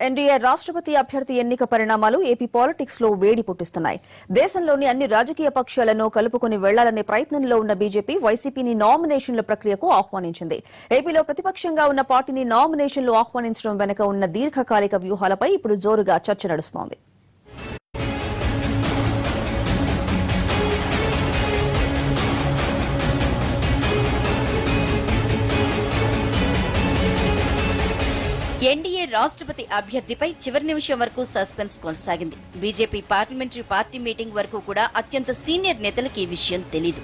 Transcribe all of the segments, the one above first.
NDA రాష్ట్రపతి అభ్యర్థి ఎన్నిక పరిణామాలు ఏపీ పాలిటిక్స్లో వేడి పుట్టిస్తున్నాయి. దేశంలోని అన్ని రాజకీయ పక్షాలను కలుపుకుని వెళ్ళాలనే ప్రయత్నంలో ఉన్న బీజేపీ వైసీపీని నామినేషన్ల ప్రక్రియకు ఆహ్వానించింది. ఏపీలో ప్రతిపక్షంగా ఉన్న పార్టీని నామినేషన్లు ఆహ్వానించడం వెనుక ఉన్న దీర్ఘకాలిక వ్యూహాలపై ఇప్పుడు జోరుగా చర్చ నడుస్తోంది. ఎన్డీఏ రాష్ట్రపతి అభ్యర్థిపై చివరి నిమిషం వరకు సస్పెన్స్ కొనసాగింది. బీజేపీ పార్లమెంటరీ పార్టీ మీటింగ్ వరకు కూడా అత్యంత సీనియర్ నేతలకు ఈ విషయం తెలీదు.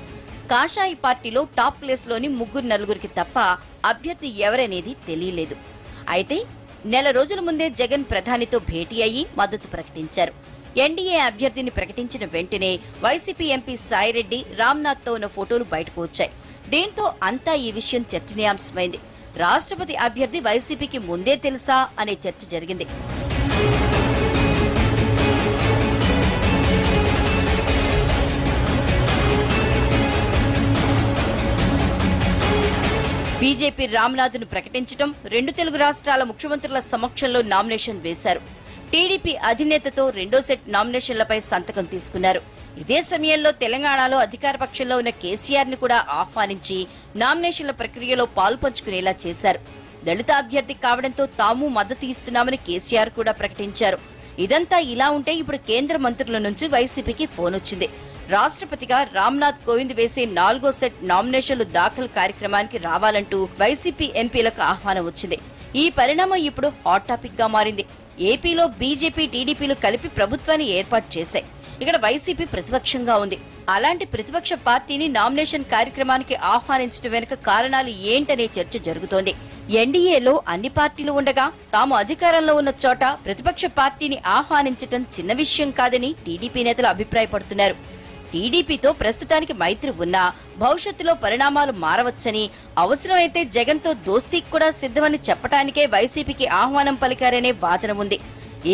కాషాయి పార్టీలో టాప్ ప్లేస్లోని ముగ్గురు నలుగురికి తప్ప అభ్యర్థి ఎవరనేది తెలియలేదు. అయితే నెల రోజుల ముందే జగన్ ప్రధానితో భేటీ అయ్యి మద్దతు ప్రకటించారు. ఎన్డీఏ అభ్యర్థిని ప్రకటించిన వెంటనే వైసీపీ ఎంపీ సాయిరెడ్డి రామ్నాథ్తో ఉన్న ఫోటోలు బయటకు వచ్చాయి. దీంతో అంతా ఈ విషయం చర్చనీయాంశమైంది. రాష్ట్రపతి అభ్యర్థి వైసీపీకి ముందే తెలుసా అనే చర్చ జరిగింది. బీజేపీ రామ్నాథ్ను ప్రకటించడం రెండు తెలుగు రాష్ట్రాల ముఖ్యమంత్రుల సమక్షంలో నామినేషన్ వేశారు. టీడీపీ అధినేతతో రెండో సెట్ నామినేషన్లపై సంతకం తీసుకున్నారు. ఇదే సమయంలో తెలంగాణలో అధికార పక్షంలో ఉన్న కేసీఆర్ని కూడా ఆహ్వానించి నామినేషన్ల ప్రక్రియలో పాల్పంచుకునేలా చేశారు. దళిత అభ్యర్థి కావడంతో తాము మద్దతు ఇస్తున్నామని కేసీఆర్ కూడా ప్రకటించారు. ఇదంతా ఇలా ఉంటే ఇప్పుడు కేంద్ర మంత్రుల నుంచి వైసీపీకి ఫోన్ వచ్చింది. రాష్ట్రపతిగా రామ్నాథ్ కోవింద్ వేసే నాలుగో సెట్ నామినేషన్లు దాఖలు కార్యక్రమానికి రావాలంటూ వైసీపీ ఎంపీలకు ఆహ్వానం వచ్చింది. ఈ పరిణామం ఇప్పుడు హాట్ టాపిక్గా మారింది. ఏపీలో బీజేపీ టీడీపీలు కలిపి ప్రభుత్వాన్ని ఏర్పాటు చేశాయి. ఇక్కడ వైసీపీ ప్రతిపక్షంగా ఉంది. అలాంటి ప్రతిపక్ష పార్టీని నామినేషన్ కార్యక్రమానికి ఆహ్వానించడం వెనుక కారణాలు ఏంటనే చర్చ జరుగుతోంది. ఎన్డీఏలో అన్ని పార్టీలు ఉండగా తాము అధికారంలో ఉన్న చోట ప్రతిపక్ష పార్టీని ఆహ్వానించటం చిన్న విషయం కాదని టీడీపీ నేతలు అభిప్రాయపడుతున్నారు. టీడీపీతో ప్రస్తుతానికి మైత్రి ఉన్నా భవిష్యత్తులో పరిణామాలు మారవచ్చని అవసరమైతే జగన్తో దోస్తీకి కూడా సిద్ధమని చెప్పటానికే వైసీపీకి ఆహ్వానం పలికారనే వాదన ఉంది.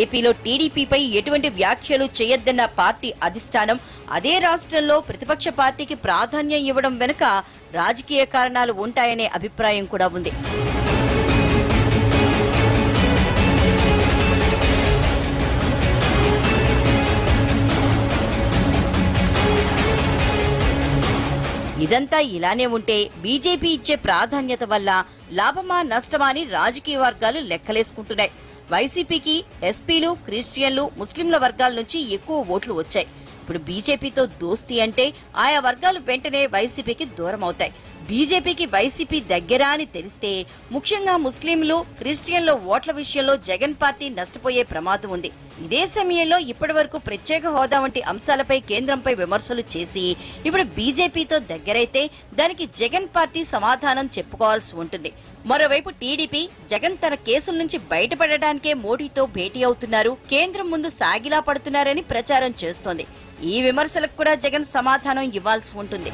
ఏపీలో టీడీపీపై ఎటువంటి వ్యాఖ్యలు చేయొద్దన్న పార్టీ అధిష్టానం అదే రాష్ట్రంలో ప్రతిపక్ష పార్టీకి ప్రాధాన్యం ఇవ్వడం వెనుక రాజకీయ కారణాలు ఉంటాయనే అభిప్రాయం కూడా ఉంది. ఇదంతా ఇలానే ఉంటే బీజేపీ ఇచ్చే ప్రాధాన్యత వల్ల లాభమా నష్టమా అని రాజకీయ వర్గాలు లెక్కలేసుకుంటున్నాయి. వైసీపీకి ఎస్పీలు క్రిస్టియన్లు ముస్లింల వర్గాల నుంచి ఎక్కువ ఓట్లు వచ్చాయి. ఇప్పుడు బీజేపీతో దోస్తీ అంటే ఆయా వర్గాలు వెంటనే వైసీపీకి దూరం అవుతాయి బీజేపీకి వైసీపీ దగ్గర అని తెలిస్తే ముఖ్యంగా ముస్లింలు క్రిస్టియన్ల ఓట్ల విషయంలో జగన్ పార్టీ నష్టపోయే ప్రమాదం ఉంది. ఇదే సమయంలో ఇప్పటి వరకు ప్రత్యేక హోదా వంటి అంశాలపై కేంద్రంపై విమర్శలు చేసి ఇప్పుడు బీజేపీతో దగ్గరైతే దానికి జగన్ పార్టీ సమాధానం చెప్పుకోవాల్సి ఉంటుంది. మరోవైపు టీడీపీ జగన్ తన కేసుల నుంచి బయటపడడానికే మోడీతో భేటీ అవుతున్నారు. కేంద్రం ముందు సాగిలా పడుతున్నారని ప్రచారం చేస్తోంది. ఈ విమర్శలకు కూడా జగన్ సమాధానం ఇవ్వాల్సి ఉంటుంది.